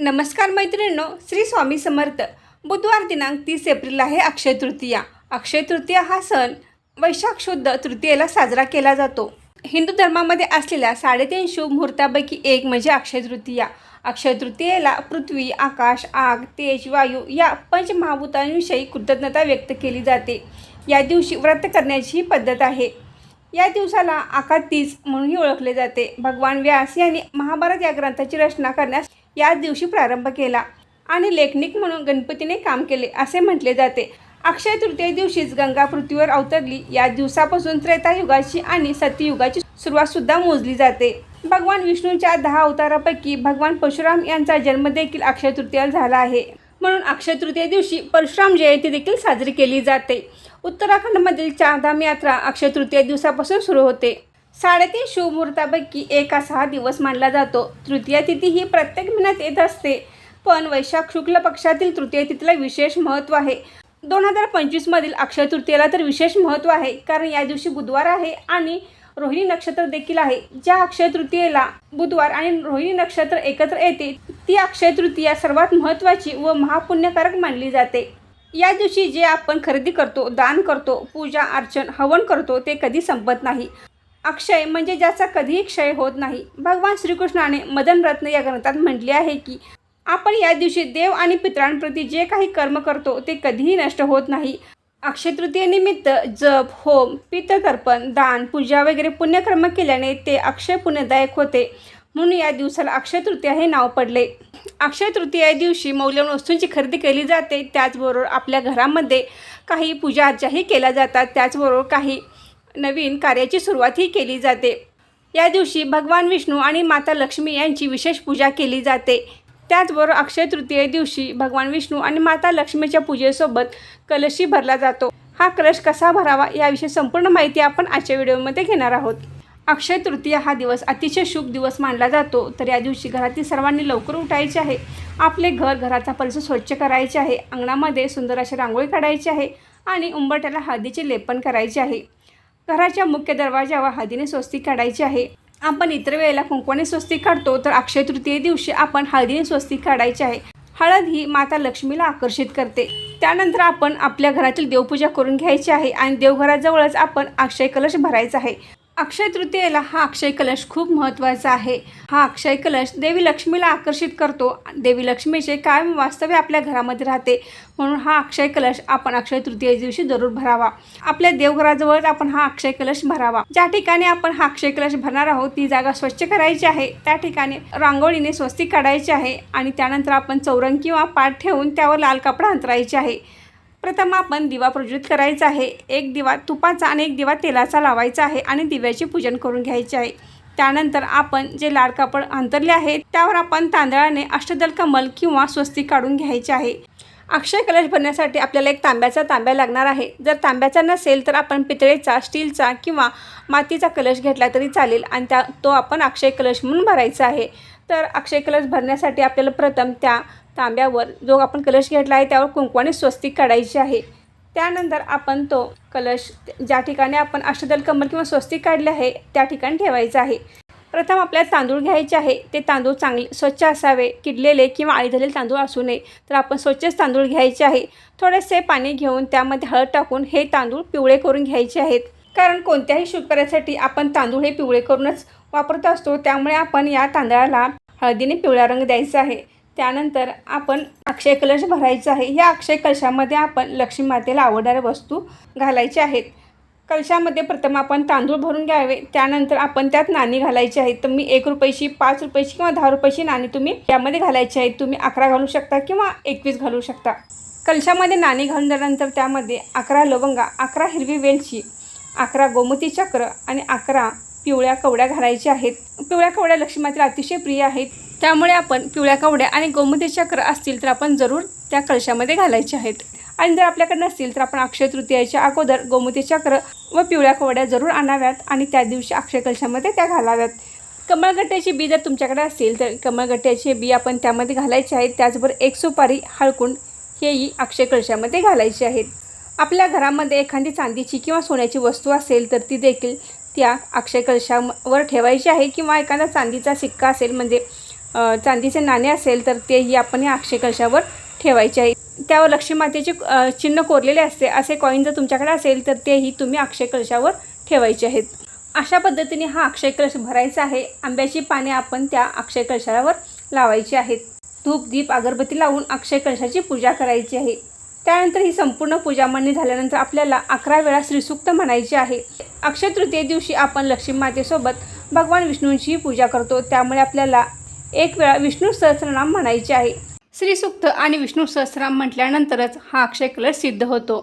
नमस्कार मैत्रिणींनो श्री स्वामी समर्थ. बुधवार दिनांक तीस एप्रिल आहे अक्षय तृतीया. अक्षय तृतीया हा सण वैशाख शुद्ध तृतीयेला साजरा केला जातो. हिंदू धर्मामध्ये असलेल्या साडेतीन शुभ मुहूर्तापैकी एक म्हणजे अक्षय तृतीया. अक्षय तृतीयेला पृथ्वी आकाश आग तेज वायू या पंचमहाभूतांविषयी कृतज्ञता व्यक्त केली जाते. या दिवशी व्रत करण्याची ही पद्धत आहे. या दिवसाला आकातीज म्हणूनही ओळखले जाते. भगवान व्यास यांनी महाभारत या ग्रंथाची रचना करण्यास याच दिवशी प्रारंभ केला. आणि लेखनिक म्हणून गणपतीने काम केले असे म्हटले जाते. अक्षय तृतीय दिवशीच गंगा पृथ्वीवर अवतरली. या दिवसापासून त्रेतायुगाची आणि सत्ययुगाची सुरुवात सुद्धा मोजली जाते. भगवान विष्णूच्या दहा अवतारापैकी भगवान परशुराम यांचा जन्म देखील अक्षय तृतीयाला झाला आहे. म्हणून अक्षय तृतीय दिवशी परशुराम जयंती देखील साजरी केली जाते. उत्तराखंडमधील चारधाम यात्रा अक्षय तृतीय दिवसापासून सुरू होते. साडेतीन शिवमुहूर्तापैकी एक असा हा दिवस मानला जातो. तृतीया तिथी ही प्रत्येक महिन्यात येत असते. पण वैशाख शुक्ल पक्षातील तृतीय तिथीला विशेष महत्त्व आहे. दोन हजार पंचवीसमधील अक्षय तृतीयेला तर विशेष महत्त्व आहे. कारण या दिवशी बुधवार आहे आणि रोहिणी नक्षत्र देखील आहे. ज्या अक्षय तृतीयेला बुधवार आणि रोहिणी नक्षत्र एकत्र येते ती अक्षय तृतीया सर्वात महत्त्वाची व महापुण्यकारक मानली जाते. या दिवशी जे आपण खरेदी करतो दान करतो पूजा अर्चन हवन करतो ते कधी संपत नाही. अक्षय म्हणजे ज्याचा कधीही क्षय होत नाही. भगवान श्रीकृष्णाने मदन रत्न या ग्रंथात म्हटले आहे की आपण या दिवशी देव आणि पितरांप्रती जे काही कर्म करतो ते कधीही नष्ट होत नाही. अक्षय तृतीयेनिमित्त जप होम पितृतर्पण दान पूजा वगैरे पुण्यकर्म केल्याने ते अक्षय पुण्यदायक होते. म्हणून या दिवसाला अक्षय तृतीया हे नाव पडले. अक्षय तृतीया दिवशी मौल्यवान वस्तूंची खरेदी केली जाते. त्याचबरोबर आपल्या घरामध्ये काही पूजा अर्चाही केल्या जातात. त्याचबरोबर काही नवीन कार्याची सुरुवातही केली जाते. या दिवशी भगवान विष्णू आणि माता लक्ष्मी यांची विशेष पूजा केली जाते. त्याचबरोबर अक्षय तृतीये दिवशी भगवान विष्णू आणि माता लक्ष्मीच्या पूजेसोबत कलशही भरला जातो. हा कलश कसा भरावा याविषयी संपूर्ण माहिती आपण आजच्या व्हिडिओमध्ये घेणार आहोत. अक्षय तृतीया हा दिवस अतिशय शुभ दिवस मानला जातो. तर या दिवशी घरातील सर्वांनी लवकर उठायचे आहे. आपले घर घराचा परिसर स्वच्छ करायचे आहे. अंगणामध्ये सुंदर अशी रांगोळी काढायची आहे आणि उंबरट्याला हळदीचे लेपन करायचे आहे. घराच्या मुख्य दरवाजावर हळदीने स्वस्तिक काढायची आहे. आपण इतर वेळेला कुंकवाने स्वस्तिक काढतो तर अक्षय तृतीये दिवशी आपण हळदीने स्वस्तिक काढायची आहे. हळद ही माता लक्ष्मीला आकर्षित करते. त्यानंतर आपण आपल्या घरातील देवपूजा करून घ्यायची आहे आणि देवघराजवळच आपण अक्षय कलश भरायचा आहे. अक्षय तृतीयेला हा अक्षय कलश खूप महत्त्वाचा आहे. हा अक्षय कलश देवी लक्ष्मीला आकर्षित करतो. देवी लक्ष्मीचे कायम वास्तव्य आपल्या घरामध्ये राहते. म्हणून हा अक्षय कलश आपण अक्षय तृतीये दिवशी जरूर भरावा. आपल्या देवघराजवळच आपण हा अक्षय कलश भरावा. ज्या ठिकाणी आपण हा अक्षय कलश भरणार आहोत ती जागा स्वच्छ करायची आहे. त्या ठिकाणी रांगोळीने स्वस्तिक काढायची आहे आणि त्यानंतर आपण चौरंग किंवा पाठ ठेवून त्यावर लाल कपडा अंतरायचे आहे. प्रथम आपण दिवा प्रज्वलित करायचा आहे. एक दिवा तुपाचा आणि एक दिवा तेलाचा लावायचा आहे आणि दिव्याचे पूजन करून घ्यायचे आहे. त्यानंतर आपण जे लाल कापड अंतरले आहे त्यावर आपण तांदळाने अष्टदल कमल किंवा स्वस्ती काढून घ्यायचे आहे. अक्षय कलश भरण्यासाठी आपल्याला एक तांब्याचा तांब्या लागणार आहे. जर तांब्याचा नसेल तर आपण पितळेचा स्टीलचा किंवा मातीचा कलश घेतला तरी चालेल आणि त्या तो आपण अक्षय कलश म्हणून भरायचा आहे. तर अक्षय कलश भरण्यासाठी आपल्याला प्रथम त्या तांब्यावर जो आपण कलश घेतला आहे त्यावर कुंकवाने स्वस्तिक काढायची आहे. त्यानंतर आपण तो कलश ज्या ठिकाणी आपण अष्टदल कमल किंवा स्वस्तिक काढले आहे त्या ठिकाणी ठेवायचा आहे. प्रथम आपल्याला तांदूळ घ्यायचे आहे. ते तांदूळ चांगले स्वच्छ असावे किडलेले किंवा आळी झालेले तांदूळ असू नये. तर आपण स्वच्छच तांदूळ घ्यायचे आहे. थोडेसे पाणी घेऊन त्यामध्ये हळद टाकून हे तांदूळ पिवळे करून घ्यायचे आहेत. कारण कोणत्याही शुभकार्यासाठी आपण तांदूळ हे पिवळे करूनच वापरत असतो. त्यामुळे आपण या तांदळाला हळदीने पिवळा रंग द्यायचा आहे. त्यानंतर आपण अक्षय कलश भरायचा आहे. या अक्षय कलशामध्ये आपण लक्ष्मी मातेला आवडणाऱ्या वस्तू घालायच्या आहेत. कलशामध्ये प्रथम आपण तांदूळ भरून घ्यावे. त्यानंतर आपण त्यात नाणी घालायची आहेत. तर मी एक रुपयाची पाच रुपयाची किंवा दहा रुपयाची नाणी तुम्ही यामध्ये घालायची आहेत. तुम्ही अकरा घालू शकता किंवा एकवीस घालू शकता. कलशामध्ये नाणी घालून झाल्यानंतर त्यामध्ये अकरा लवंगा अकरा हिरवी वेलची अकरा गोमती चक्र आणि अकरा पिवळ्या कवड्या घालायच्या आहेत. पिवळ्या कवड्या लक्ष्मीमातेला अतिशय प्रिय आहेत. त्यामुळे आपण पिवळ्या कवड्या आणि गोमती चक्र असतील तर आपण जरूर त्या कलशामध्ये घालायचे आहेत. आणि जर आपल्याकडे नसतील तर आपण अक्षय तृतीयाच्या अगोदर गोमती चक्र व पिवळ्या कोवड्या जरूर आणाव्यात आणि त्या दिवशी अक्षय कलशामध्ये त्या घालाव्यात. कमळगट्ट्याची बी जर तुमच्याकडे असतील तर कमळगट्ट्याचे बी आपण त्यामध्ये घालायचे आहेत त्याचबरोबर एक सुपारी हळकुंड हेही अक्षय कलशामध्ये घालायचे आहेत. आपल्या घरामध्ये एखादी चांदीची किंवा सोन्याची वस्तू असेल तर ती देखील त्या अक्षय कलशावर ठेवायची आहे. किंवा एखादा चांदीचा सिक्का असेल म्हणजे चांदीचे नाणे असेल तर तेही आपण या अक्षय कलशावर ठेवायचे आहे. त्यावर लक्ष्मी मातेचे चिन्ह कोरलेले असते. असे कॉईन जर तुमच्याकडे असेल तर तेही तुम्ही अक्षय कलशावर ठेवायचे आहेत. अशा पद्धतीने हा अक्षय कलश भरायचा आहे. आंब्याची पाने आपण त्या अक्षय कलशावर लावायची आहेत. धूप दीप अगरबत्ती लावून अक्षय कलशाची पूजा करायची आहे. त्यानंतर ही संपूर्ण पूजा मांडणी झाल्यानंतर आपल्याला अकरा वेळा श्रीसूक्त म्हणायचे आहे. अक्षय तृतीये दिवशी आपण लक्ष्मी मातेसोबत भगवान विष्णूंचीही पूजा करतो. त्यामुळे आपल्याला एक वेळा विष्णू सहस्रनाम म्हणायचे आहे. श्रीसूक्त आणि विष्णू सहस्राम म्हटल्यानंतरच हा अक्षय कलश सिद्ध होतो.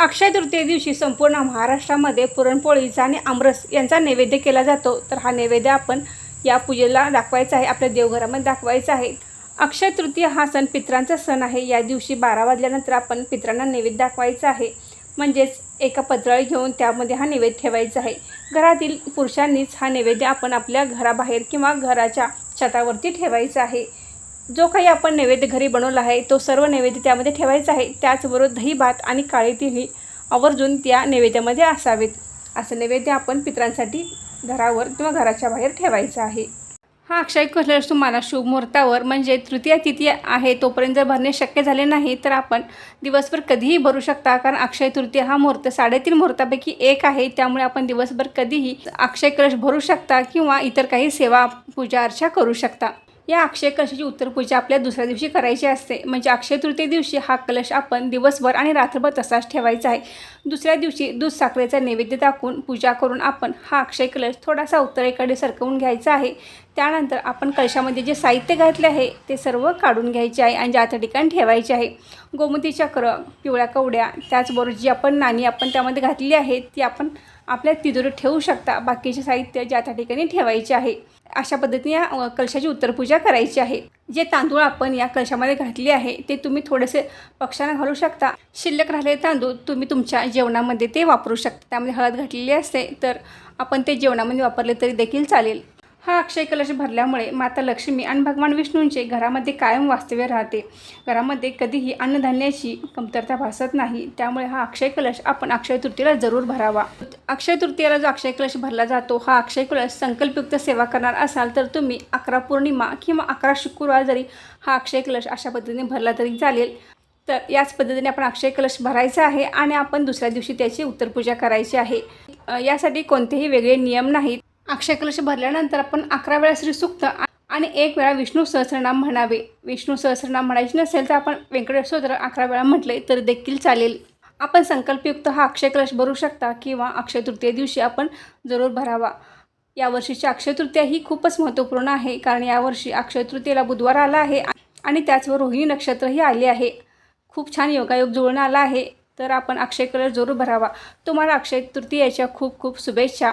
अक्षय तृतीये दिवशी संपूर्ण महाराष्ट्रामध्ये पुरणपोळीचा आणि आमरस यांचा नैवेद्य केला जातो. तर हा नैवेद्य आपण या पूजेला दाखवायचा आहे आपल्या देवघरामध्ये दाखवायचा आहे. अक्षय तृतीय हा सण पित्रांचा सण आहे. या दिवशी बारा वाजल्यानंतर आपण पित्रांना नैवेद्य दाखवायचा आहे. म्हणजेच एका पत्राळी घेऊन त्यामध्ये हा नैवेद्य ठेवायचा आहे. घरातील पुरुषांनीच हा नैवेद्य आपण आपल्या घराबाहेर किंवा घराच्या छतावरती ठेवायचा आहे. जो काही आपण नैवेद्य घरी बनवला आहे तो सर्व नैवेद्य त्यामध्ये ठेवायचा आहे. त्याचबरोबर दही भात आणि काळी तिळी आवर्जून त्या नैवेद्यामध्ये असावेत. असं नैवेद्य आपण पित्रांसाठी घरावर किंवा घराच्या बाहेर ठेवायचं आहे. हा अक्षय कलश तुम्हाला शुभ मुहूर्तावर म्हणजे तृतीय तिथी आहे तोपर्यंत जर भरणे शक्य झाले नाही तर आपण दिवसभर कधीही भरू शकता कारण अक्षय तृतीय हा मुहूर्त साडेतीन मुहूर्तापैकी एक आहे. त्यामुळे आपण दिवसभर कधीही अक्षय कलश भरू शकता किंवा इतर काही सेवा पूजा अर्चा करू शकता. या अक्षय कलशाची उत्तर पूजा आपल्या दुसऱ्या दिवशी करायची असते. म्हणजे अक्षय तृतीय दिवशी हा कलश आपण दिवसभर आणि रात्रभर तसाच ठेवायचा आहे. दुसऱ्या दिवशी दूध साखरेचा नैवेद्य दाखवून पूजा करून आपण हा अक्षय कलश थोडासा उत्तरेकडे सरकवून घ्यायचा आहे. त्यानंतर आपण कलशामध्ये जे साहित्य घातले आहे ते सर्व काढून घ्यायचे आहे आणि ज्या त्या ठिकाणी ठेवायचे आहे. गोमती चक्र पिवळ्या कवड्या त्याचबरोबर जी आपण नाणी आपण त्यामध्ये घातली आहे ती आपण आपल्या तिजोरीत ठेवू शकता. बाकीचे साहित्य ज्या त्या ठिकाणी ठेवायचे आहे. अशा पद्धतीने या कलशाची उत्तरपूजा करायची आहे. जे तांदूळ आपण या कलशामध्ये घातले आहे ते तुम्ही थोडेसे पक्षांना घालू शकता. शिल्लक राहिलेले तांदूळ तुम्ही तुमच्या जेवणामध्ये ते वापरू शकता. त्यामध्ये हळद घातलेली असते तर आपण ते जेवणामध्ये वापरले तरी देखील चालेल. हा अक्षय कलश भरल्यामुळे माता लक्ष्मी आणि भगवान विष्णूंचे घरामध्ये कायम वास्तव्य राहते. घरामध्ये कधीही अन्नधान्याची कमतरता भासत नाही. त्यामुळे हा अक्षय कलश आपण अक्षय तृतीयेला जरूर भरावा. अक्षय तृतीयेला जो अक्षय कलश भरला जातो हा अक्षय कलश संकल्पयुक्त सेवा करणार असाल तर तुम्ही अकरा पौर्णिमा किंवा अकरा शुक्रवार जरी हा अक्षय कलश अशा पद्धतीने भरला तरी चालेल. तर याच पद्धतीने आपण अक्षय कलश भरायचा आहे आणि आपण दुसऱ्या दिवशी त्याची उत्तरपूजा करायची आहे. यासाठी कोणतेही वेगळे नियम नाहीत. अक्षय कलश भरल्यानंतर आपण अकरा वेळा श्रीसूक्त आणि एक वेळा विष्णू सहस्रनाम म्हणावे. विष्णू सहस्रनाम म्हणायचे नसेल तर आपण व्यंकटेश्वर अकरा वेळा म्हटले तर देखील चालेल. आपण संकल्पयुक्त हा अक्षय कलश भरू शकता किंवा अक्षय तृतीय दिवशी आपण जरूर भरावा. यावर्षीची अक्षय तृतीया ही खूपच महत्त्वपूर्ण आहे कारण यावर्षी अक्षय तृतीयेला बुधवार आला आहे आणि त्याचवर रोहिणी नक्षत्रही आले आहे. खूप छान योगायोग जुळून आला आहे. तर आपण अक्षय कलश जरूर भरावा. तुम्हाला अक्षय तृतीयाच्या खूप खूप शुभेच्छा.